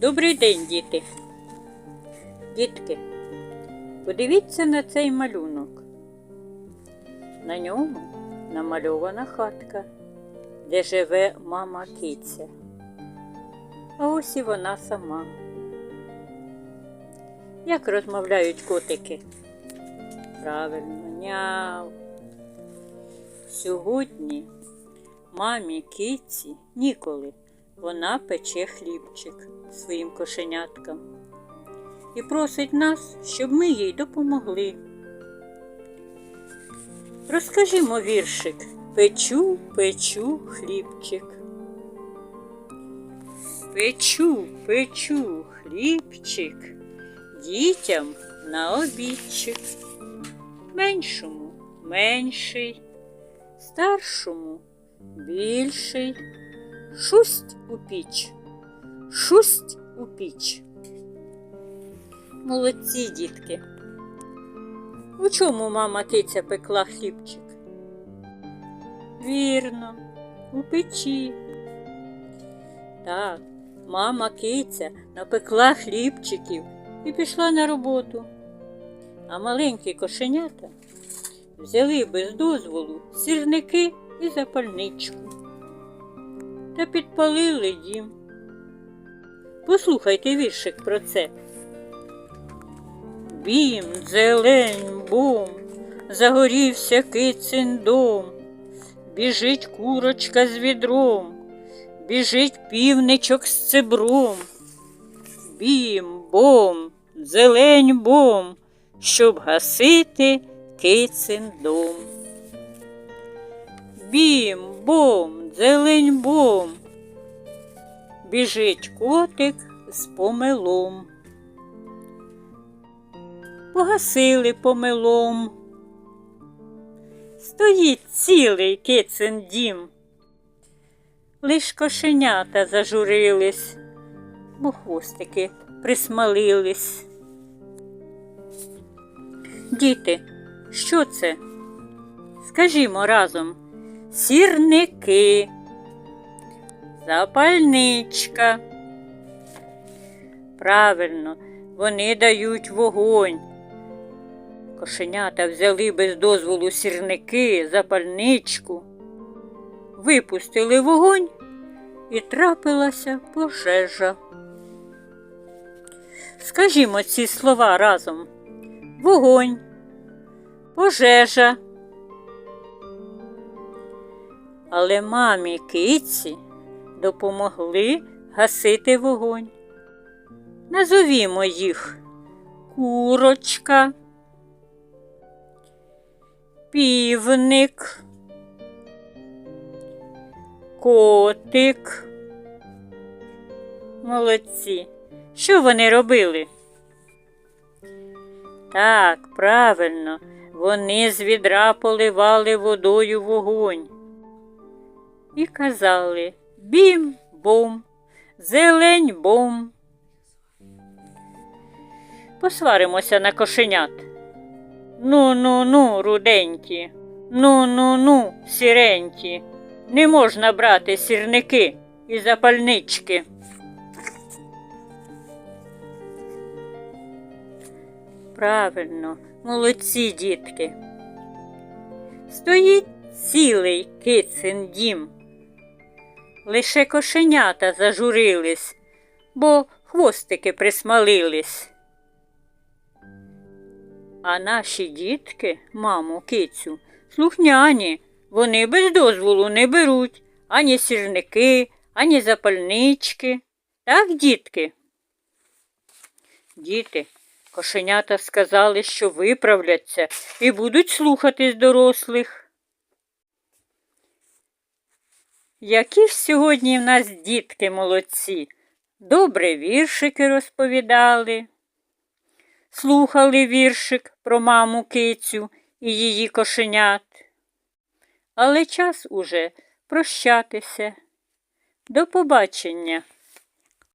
Добрий день, діти. Дітки, подивіться на цей малюнок. На ньому намальована хатка, де живе мама киця. А ось і вона сама. Як розмовляють котики? Правильно, няв. Сьогодні мамі киці ніколи. Вона пече хлібчик своїм кошеняткам і просить нас, щоб ми їй допомогли. Розкажімо віршик Печу, печу хлібчик. Печу, печу хлібчик дітям на обідчик. Меншому менший, старшому більший. Шусть у піч, шусть у піч. Молодці, дітки. У чому мама киця пекла хлібчик? Вірно, у печі. Так, мама киця напекла хлібчиків і пішла на роботу. А маленькі кошенята взяли без дозволу сірники і запальничку та підпалили дім. Послухайте віршик про це. Бім, зелень, бум, загорівся кицин дом, біжить курочка з відром, біжить півничок з цибром. Бім, бом, зелень бом, щоб гасити кицин дом. Бім, бом, зелень бом. Біжить котик з помелом. Погасили помелом. Стоїть цілий кицин дім. Лиш кошенята зажурились, бо хвостики присмалились. Діти, що це? Скажімо разом сірники, запальничка. Правильно, вони дають вогонь. Кошенята взяли без дозволу сірники, запальничку, випустили вогонь і трапилася пожежа. Скажімо ці слова разом. Вогонь, пожежа. Але мамі киці допомогли гасити вогонь. Назовімо їх курочка, півник, котик. Молодці. Що вони робили? Так, правильно, вони з відра поливали водою вогонь і казали бім-бом, зелень-бом. Посваримося на кошенят. Ну, ну, ну, руденькі, ну, ну, ну, сіренькі. Не можна брати сірники і запальнички. Правильно, молодці дітки. Стоїть цілий кицин дім. Лише кошенята зажурились, бо хвостики присмалились. А наші дітки, маму кицю, слухняні, вони без дозволу не беруть ані сірники, ані запальнички. Так, дітки? Діти, кошенята сказали, що виправляться і будуть слухатись дорослих. Які ж сьогодні в нас дітки молодці, добре віршики розповідали, слухали віршик про маму кицю і її кошенят. Але час уже прощатися. До побачення.